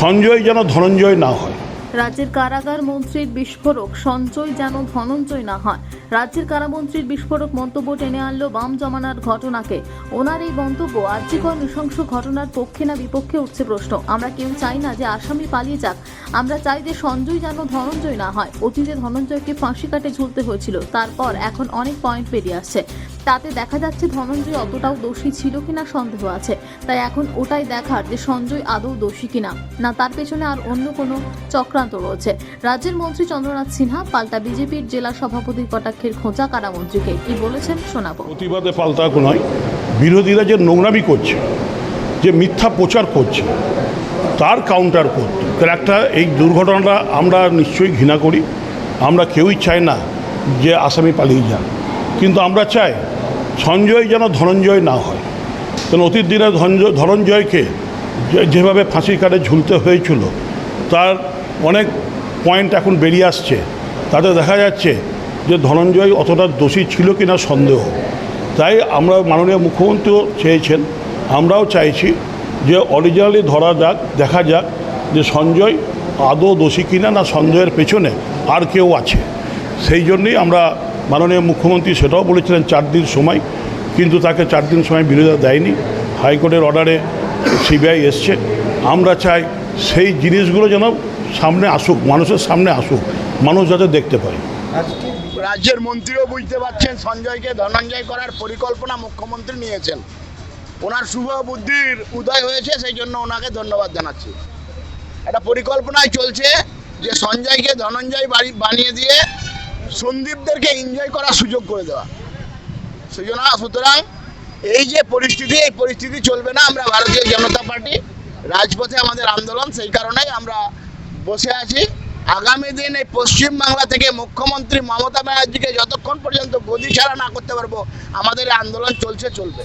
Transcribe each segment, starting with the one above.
সঞ্জয় যেন ধনঞ্জয় না হয়। রাজ্যের কারাগার মন্ত্রীর বিস্ফোরক সঞ্চয় যেন ধনঞ্জয় না হয়। রাজ্যের কারামন্ত্রীর বিস্ফোরক মন্তব্য টেনে আনলো বাম জমানার ঘটনাকে। ওনার এই মন্তব্য আর্যিকর নৃশংস ঘটনার পক্ষে না বিপক্ষে উঠছে প্রশ্ন। আমরা কেউ চাই না যে আসামি পালিয়ে যাক। আমরা চাই যে সঞ্জয় যেন ধনঞ্জয় না হয়। অতীতে ধনঞ্জয়কে ফাঁসি কাটে ঝুলতে হয়েছিল। তারপর এখন অনেক পয়েন্ট বেরিয়ে আসছে। তাতে দেখা যাচ্ছে ধনঞ্জয় অতটাও দোষী ছিল কিনা সন্দেহ আছে। তাই এখন ওটাই দেখার যে সঞ্জয় আদৌ দোষী কিনা। না, তার পেছনে আর অন্য কোনো চক্রান্ত রয়েছে। রাজ্যের মন্ত্রী চন্দ্রনাথ সিনহা, পাল্টা বিজেপির জেলা সভাপতির কটাক্ষের খোঁচা কারামন্ত্রীকে কি বলেছেন শোনাবো। প্রতিবাদে পাল্টা নয়। বিরোধীরা যে নোংরামি করছে, যে মিথ্যা প্রচার করছে, তার কাউন্টার করতে একটা এই দুর্ঘটনাটা আমরা নিশ্চয়ই ঘৃণা করি। আমরা কেউই চাই না যে আসামি পালিয়ে যান কিন্তু আমরা চাই সঞ্জয় যেন ধনঞ্জয় না হয়। কারণ অতীত দিনে ধনঞ্জয় ধনঞ্জয়কে যেভাবে ফাঁসির কাটে ঝুলতে হয়েছিল, তার অনেক পয়েন্ট এখন বেরিয়ে আসছে। তাতে দেখা যাচ্ছে যে ধনঞ্জয় অতটা দোষী ছিল কিনা সন্দেহ। তাই আমরা মাননীয় মুখ্যমন্ত্রীও চেয়েছেন, আমরাও চাইছি যে অরিজিনালি ধরা যাক, দেখা যাক যে সঞ্জয় আদৌ দোষী কিনা না সঞ্জয়ের পেছনে আর কেউ আছে। সেই জন্যই আমরা মাননীয় মুখ্যমন্ত্রী সেটাও বলেছিলেন চার দিন সময়, কিন্তু তাকে চার দিন সময় বিরোধিতা দেয়নি। হাইকোর্টের অর্ডারে সিবিআই এসছে। আমরা চাই সেই জিনিসগুলো যেন সামনে আসুক, মানুষের সামনে আসুক, মানুষ যাতে দেখতে পায়। রাজ্যের মন্ত্রীও বুঝতে পারছেন, সঞ্জয়কে ধনঞ্জয় করার পরিকল্পনা মুখ্যমন্ত্রী নিয়েছেন। ওনার শুভ বুদ্ধির উদয় হয়েছে, সেই জন্য ওনাকে ধন্যবাদ জানাচ্ছি। একটা পরিকল্পনায় চলছে যে সঞ্জয়কে ধনঞ্জয় বাড়ি বানিয়ে দিয়ে সন্দীপদেরকে এনজয় করার সুযোগ করে দেওয়া। সেই জন্য সুতরাং এই যে পরিস্থিতি, এই পরিস্থিতি চলবে না আমরা ভারতীয় জনতা পার্টি। রাজপথে আমাদের আন্দোলন, সেই কারণেই আমরা বসে আছি। আগামী দিন এই পশ্চিম বাংলা থেকে মুখ্যমন্ত্রী মমতা ব্যানার্জিকে যতক্ষণ পর্যন্ত গদি ছাড়া না করতে পারব, আমাদের আন্দোলন চলছে, চলবে।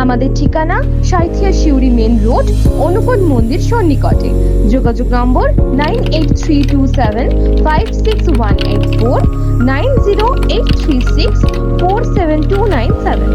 আমাদের ঠিকানা সাইথিয়া শিউরি মেন রোড অনুকূল মন্দির সন্নিকটে। যোগাযোগ নম্বর nine eight three two seven five six one eight four, nine zero eight three six four seven two nine seven.